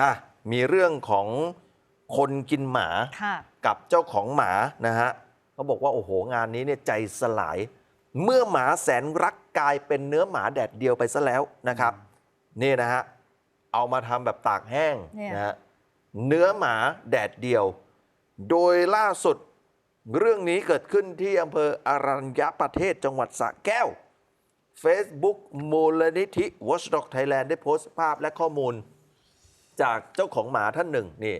อะมีเรื่องของคนกินหมาค่ะกับเจ้าของหมานะฮะเขาบอกว่าโอ้โหงานนี้เนี่ยใจสลาย เมื่อหมาแสนรักกลายเป็นเนื้อหมาแดดเดียวไปซะแล้วนะครับนี่นะฮะเอามาทำแบบตากแห้งเนี่ยนะฮะเนื้อหมาแดดเดียว โดยล่าสุดเรื่องนี้เกิดขึ้นที่อำเภออารัญญประเทศจังหวัดสระแก้ว Facebook มูลนิธิ Watchdog Thailand ได้โพสต์ภาพและข้อมูล จากเจ้าของหมาท่านหนึ่งนี่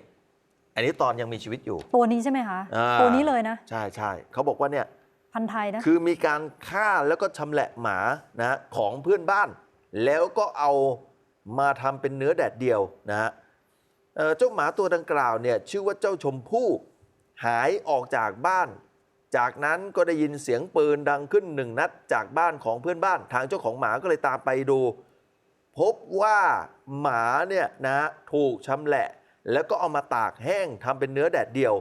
อันนี้ตอนยังมีชีวิตอยู่ ตัวนี้ใช่ไหมคะอ่า ตัวนี้เลยนะใช่ใช่เขาบอกว่าเนี่ยพันธุ์ไทยนะคือมีการฆ่าแล้วก็ชำแหละหมานะฮะของเพื่อนบ้าน แล้วก็เอามาทำเป็นเนื้อแดดเดียวนะฮะเอ่อเจ้าหมาตัวดังกล่าวเนี่ยชื่อว่าเจ้าชมพู่หายออกจากบ้าน จากนั้นก็ได้ยินเสียงปืนดังขึ้นหนึ่งนัดจากบ้านของเพื่อนบ้าน ทางเจ้าของหมาก็เลยตามไปดู พบว่าหมาเนี่ยนะฮะถูกชำแหละ แล้วก็เอามาตากแห้งทำเป็นเนื้อแดดเดียว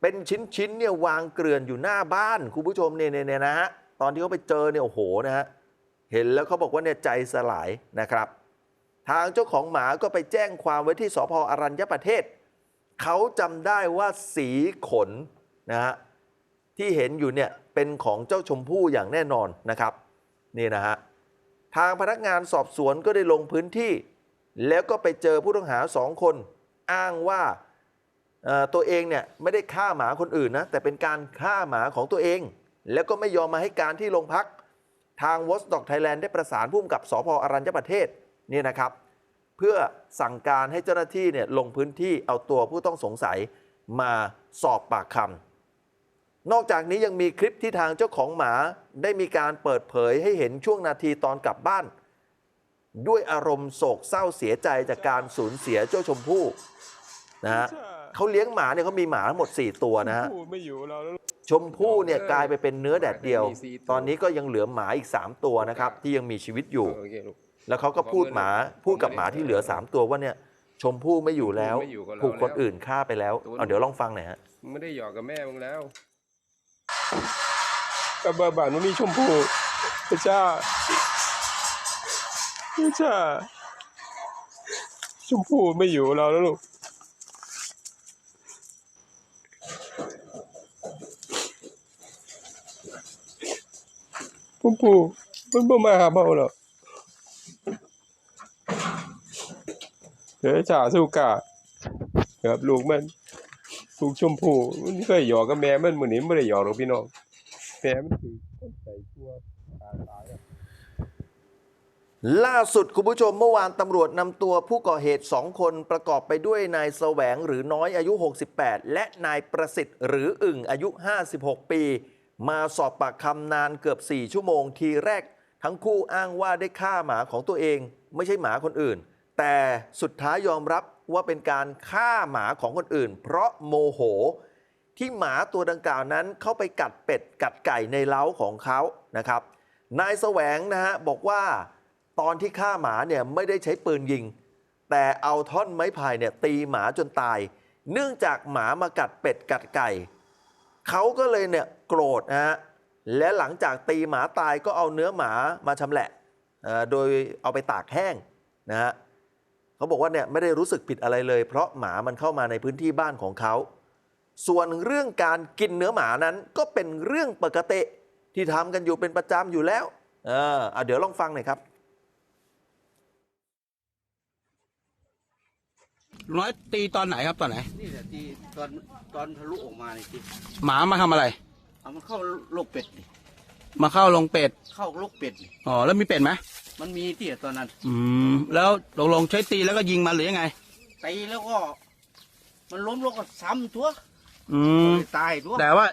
เป็นชิ้นๆเนี่ยวางเกลื่อนอยู่หน้าบ้านคุณผู้ชมเนี่ยเนี่ยเนี่ยนะฮะตอนที่เขาไปเจอเนี่ยโอ้โหนะฮะเห็นแล้วเขาบอกว่าเนี่ยใจสลายนะครับ ทางเจ้าของหมาก็ไปแจ้งความไว้ที่สพอรัญญประเทศเขาจำได้ว่าสีขนนะฮะที่เห็นอยู่เนี่ยเป็นของเจ้าชมพู่อย่างแน่นอนนะครับ นี่นะฮะ ทางพนักงานสอบสวนก็ได้ลงพื้นที่ แล้วก็ไปเจอผู้ต้องหาสองคน อ้างว่าตัวเองเนี่ยไม่ได้ฆ่าหมาคนอื่นนะแต่เป็นการฆ่าหมาของตัวเอง แล้วก็ไม่ยอมมาให้การที่โรงพัก ทาง w a t c h d o g Thailand ได้ประสานพุ่มกับสพอรัญญประเทศนี่นะครับ เพื่อสั่งการให้เจ้าหน้าที่เนี่ยลงพื้นที่เอาตัวผู้ต้องสงสัยมาสอบปากคำ นอกจากนี้ยังมีคลิปที่ทางเจ้าของหมาได้มีการเปิดเผยให้เห็นช่วงนาทีตอนกลับบ้าน ด้วยอารมณ์โศกเศร้าเสียใจจากการสูญเสียเจ้าชมพู่นะฮะเขาเลี้ยงหมาเนี่ยเขามีหมาทั้งหมด 4 ตัวนะฮะพูดไม่อยู่เราแล้วชมพู่เนี่ยกลายไปเป็นเนื้อแดดเดียวมีสี่ตัวตอนนี้ก็ยังเหลือหมาอีก 3 ตัวนะครับ ที่ยังมีชีวิตอยู่โอเคลูกแล้วเขาก็พูดหมาพูดกับหมาที่เหลือ 3 ตัวว่าเนี่ยชมพู่ไม่อยู่แล้วไม่อยู่กับเราถูกคนแล้วอื่นฆ่าไปแล้วตัวเอาเดี๋ยวลองฟังหน่อยฮะมึงไม่ได้หยอกกับแม่มึงแล้ว กับบ้านบ้านมันมีชมพูพระเจ้าพระเจ้าชมพูไม่อยู่เราแล้วลูกชมพูมันบ่มาหาเบาหรอกเดี๋ยวจ่าสู้กาครับลูกมัน ลูกชมพู่มันเคยหยอกกับแม่มันมือนี้ไม่ได้หยอกหรอกพี่น้องแม่มันถือคนใส่ชั่วตายตาย ล่าสุดคุณผู้ชมเมื่อวานตำรวจนำตัวผู้ก่อเหตุ 2 คนประกอบไปด้วยนายแสวงหรือน้อยอายุ 68 และนายประสิทธิ์หรืออึ่งอายุ 56 ปี มาสอบปากคำนานเกือบ 4 ชั่วโมงทีแรก ทั้งคู่อ้างว่าได้ฆ่าหมาของตัวเอง ไม่ใช่หมาคนอื่น แต่สุดท้ายยอมรับ ว่าเป็นการฆ่าหมาของคนอื่น เพราะโมโห ที่หมาตัวดังกล่าวนั้นเข้าไปกัดเป็ดกัดไก่ในเล้าของเขานะครับ นายแสวงนะฮะบอกว่าตอนที่ฆ่าหมาเนี่ยไม่ได้ใช้ปืนยิง แต่เอาท่อนไม้พายเนี่ยตีหมาจนตาย เนื่องจากหมามากัดเป็ดกัดไก่เขาก็เลยเนี่ยโกรธนะฮะและหลังจากตีหมาตายก็เอาเนื้อหมามาชำแหละโดยเอาไปตากแห้งนะฮะ เขาบอกว่าเนี่ยไม่ได้รู้สึกผิดอะไรเลย เพราะหมามันเข้ามาในพื้นที่บ้านของเขา ส่วนเรื่องการกินเนื้อหมานั้นก็เป็นเรื่องปกติที่ทำกันอยู่เป็นประจำอยู่แล้ว เออเอาเดี๋ยวลองฟังหน่อยครับน้อยตีตอนไหนครับตอนไหน นี่แหละที่ตอนตอนทะลุออกมาเนี่ยที่หมามาทำอะไร เอามันเข้าโรคเป็ดนี่ มาเข้าลงเป็ด เข้าโรคเป็ดนี่อ๋อ แล้วมีเป็ดไหมมันมีที่ตอนนั้นอืม แล้วลงลงใช้ตีแล้วก็ยิงมันหรือยังไง ตีแล้วก็ มันล้มแล้วก็ซ้ำตัวอืม ตายตัวแต่ว่า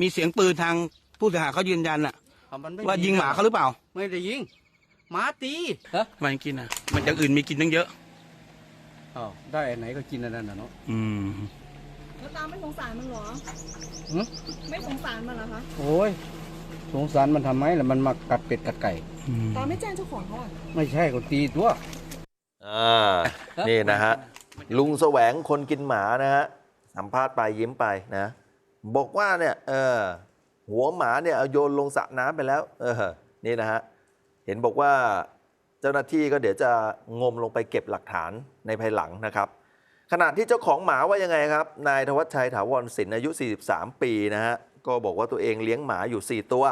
มีเสียงปืนทางผู้เสียหายเขายืนยันอะเอามันไม่ว่ายิงหมาเขาหรือเปล่าไม่ได้ยิงหมาตีมันกินอะมันอย่างอื่นมีกินตั้งเยอะ อ้าวได้อันไหนก็กินอันนั้นนะเนาะ อืม แล้วตาไม่สงสารมันเหรอ หึ ไม่สงสารมันเหรอคะ โอ้ย สงสารมันทำไมล่ะมันมากัดเป็ดกัดไก่อืมตาไม่แจ้งเจ้าของเขาอะ ไม่ใช่ก็ตีตัว อ่านี่นะฮะ ลุงแสวงคนกินหมานะฮะ สัมภาษณ์ไปยิ้มไปนะ บอกว่าเนี่ยเออหัวหมาเนี่ยเอาโยนลงสระน้ำไปแล้ว เออนี่นะฮะ เห็นบอกว่าเจ้าหน้าที่ก็เดี๋ยวจะงมลงไปเก็บหลักฐานในภายหลังนะครับ ขณะที่เจ้าของหมาว่ายังไงครับ นายธวัชชัยถาวรศิลป์อายุ 43 ปีนะฮะ ก็บอกว่าตัวเองเลี้ยงหมาอยู่ 4 ตัว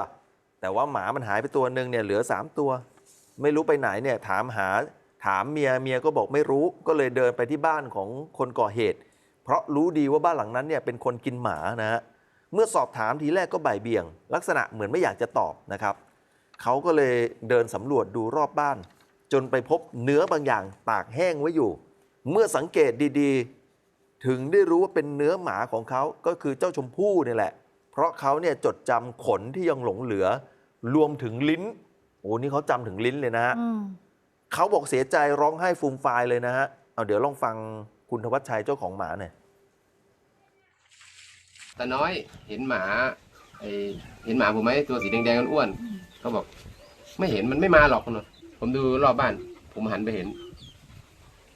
แต่ว่าหมามันหายไปตัวหนึ่งเนี่ยเหลือ 3 ตัว ไม่รู้ไปไหนเนี่ยถามหาถามเมียเมียก็บอกไม่รู้ก็เลยเดินไปที่บ้านของคนก่อเหตุ เพราะรู้ดีว่าบ้านหลังนั้นเนี่ยเป็นคนกินหมานะฮะเมื่อสอบถามทีแรกก็บ่ายเบี่ยง ลักษณะเหมือนไม่อยากจะตอบนะครับเขาก็เลยเดินสำรวจดูรอบบ้าน จนไปพบเนื้อบางอย่างตากแห้งไว้อยู่ เมื่อสังเกตดีๆ ถึงได้รู้ว่าเป็นเนื้อหมาของเขาก็คือเจ้าชมพู่นี่แหละ เพราะเขาเนี่ยจดจำขนที่ยังหลงเหลือ รวมถึงลิ้น โอ้นี่เขาจำถึงลิ้นเลยนะฮะอืมเขาบอกเสียใจร้องไห้ฟูมฟายเลยนะฮะ เอาเดี๋ยวลองฟังคุณธวัชชัยเจ้าของหมาหน่อยตาน้อยเห็นหมาไอเห็นหมาผมไหมตัวสีแดงๆอ้วนๆเขาบอก ไม่เห็นมันไม่มาหรอกคุณผมดูรอบบ้าน ผมหันไปเห็น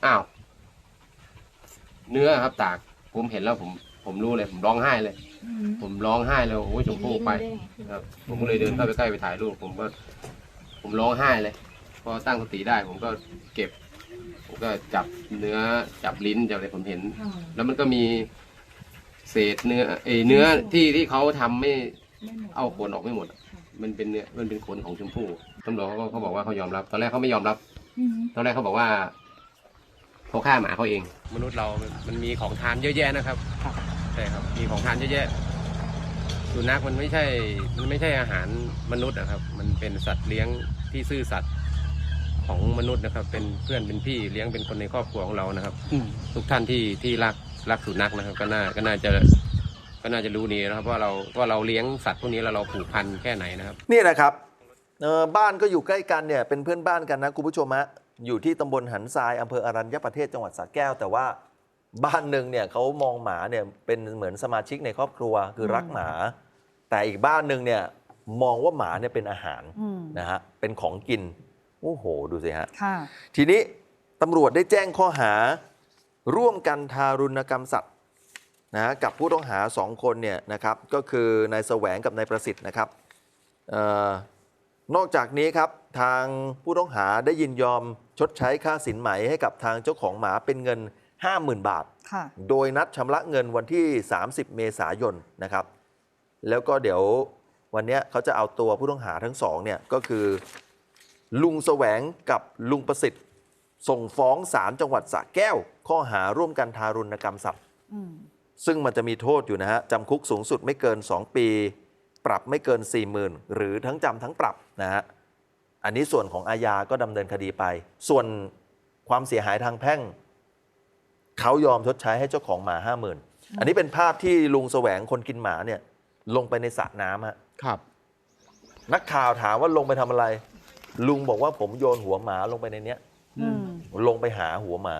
อ้าว เนื้อครับตาก ผมเห็นแล้วผม ผมรู้เลยผมร้องไห้เลย ผมร้องไห้เลยโอ้ยชมพู่ไปครับ ผมก็เลยเดินเข้าไปใกล้ไปถ่ายรูปผมก็ผมร้องไห้เลย พอตั้งสติได้ผมก็เก็บ ผมก็จับเนื้อจับลิ้นจับอะไรผมเห็น แล้วมันก็มีเศษเนื้อเอยเนื้อที่ที่เขาทำไม่เอาขนออกไม่หมดอะมันเป็นเนื้อมันเป็นขนของชมพู่ตำรวจเขาก็เขาบอกว่าเขายอมรับ ตอนแรกเขาไม่ยอมรับตอนแรกเขาบอกว่าเขาฆ่าหมาเขาเอง มนุษย์เรา มันมันมีของทานเยอะแยะนะครับ ใช่ครับ มีของทานเยอะแยะสุนัขมันไม่ใช่มันไม่ใช่อาหารมนุษย์นะครับ มันเป็นสัตว์เลี้ยงที่ซื่อสัตย์ของมนุษย์นะครับ เป็นเพื่อนเป็นพี่เลี้ยงเป็นคนในครอบครัวของเรานะครับ อืมทุกท่านที่ที่รักรักสุนัขนะครับ ก็น่าก็น่าจะก็น่าจะรู้ดีนะครับว่าเราว่าเราเลี้ยงสัตว์พวกนี้แล้วเราผูกพันแค่ไหนนะครับ นี่นะครับเอ่อบ้านก็อยู่ใกล้กันเนี่ยเป็นเพื่อนบ้านกันนะคุณผู้ชมฮะอยู่ที่ตำบลหันทรายอำเภออรัญญประเทศจังหวัดสระแก้ว แต่ว่า บ้านหนึ่งเนี่ยเขามองหมาเนี่ยเป็นเหมือนสมาชิกในครอบครัวคือรักหมา แต่อีกบ้านหนึ่งเนี่ยมองว่าหมาเนี่ยเป็นอาหารอืมนะฮะเป็นของกินโอ้โหดูสิฮะ ค่ะ ทีนี้ตำรวจได้แจ้งข้อหาร่วมกันทารุณกรรมสัตว์นะฮะกับผู้ต้องหาสองคนเนี่ยนะครับก็คือนายแสวงกับนายประสิทธิ์นะครับเออนอกจากนี้ครับทางผู้ต้องหาได้ยินยอมชดใช้ค่าสินไหมให้กับทางเจ้าของหมาเป็นเงิน 50,000 บาทค่ะโดยนัดชำระเงินวันที่ 30 เมษายนนะครับ แล้วก็เดี๋ยววันเนี้ยเขาจะเอาตัวผู้ต้องหาทั้งสองเนี่ยก็คือ ลุงแสวงกับลุงประสิทธิ์ ส่งฟ้องศาลจังหวัดสระแก้ว ข้อหาร่วมกันทารุณกรรมสัตว์อืมซึ่งมันจะมีโทษอยู่นะฮะจำคุกสูงสุดไม่เกิน 2 ปี ปรับไม่เกิน 40,000 หรือทั้งจำทั้งปรับนะฮะอันนี้ส่วนของอาญาก็ดำเนินคดีไป ส่วนความเสียหายทางแพ่ง เขายอมชดใช้ให้เจ้าของหมา50,000อันนี้เป็นภาพที่ลุงแสวงคนกินหมาเนี่ย ลงไปในสระน้ำฮะครับ นักข่าวถามว่าลงไปทำอะไร ลุงบอกว่าผมโยนหัวหมาลงไปในเนี้ยอืมลงไปหาหัวหมา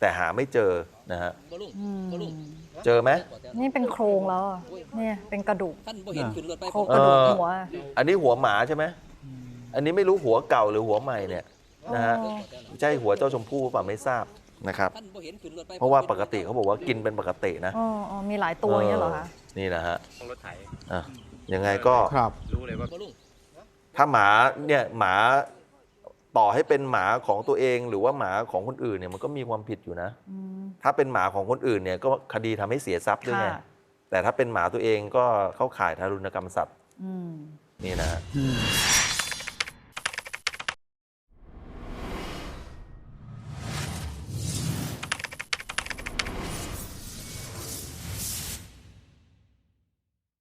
แต่หาไม่เจอนะฮะอืมเจอไหม นี่เป็นโครงแล้วอะเนี่ยเป็นกระดูกท่านบ่เห็นขึ้นรถไปโครงกระดูกเอ่อหัวอันนี้หัวหมาใช่ไหมอันนี้ไม่รู้หัวเก่าหรือหัวใหม่เนี่ยนะฮะอ๋อใช่หัวเจ้าชมพู่หรือเปล่าไม่ทราบ นะครับท่านบ่เห็นขึ้นรถไปเพราะว่าปกติเขาบอกว่ากินเป็นปกตินะอ๋ออ๋อมีหลายตัวอย่างเงี้ยเหรอคะนี่นะฮะรถไถอะยังไงก็ครับรู้เลยว่าบ่ลุงถ้าหมาเนี่ยหมาต่อให้เป็นหมาของตัวเองหรือว่าหมาของคนอื่นเนี่ยมันก็มีความผิดอยู่นะอืมถ้าเป็นหมาของคนอื่นเนี่ยก็คดีทำให้เสียทรัพย์ด้วยไงค่ะแต่ถ้าเป็นหมาตัวเองก็เข้าข่ายทารุณกรรมสัตว์อืมนี่นะฮะอืม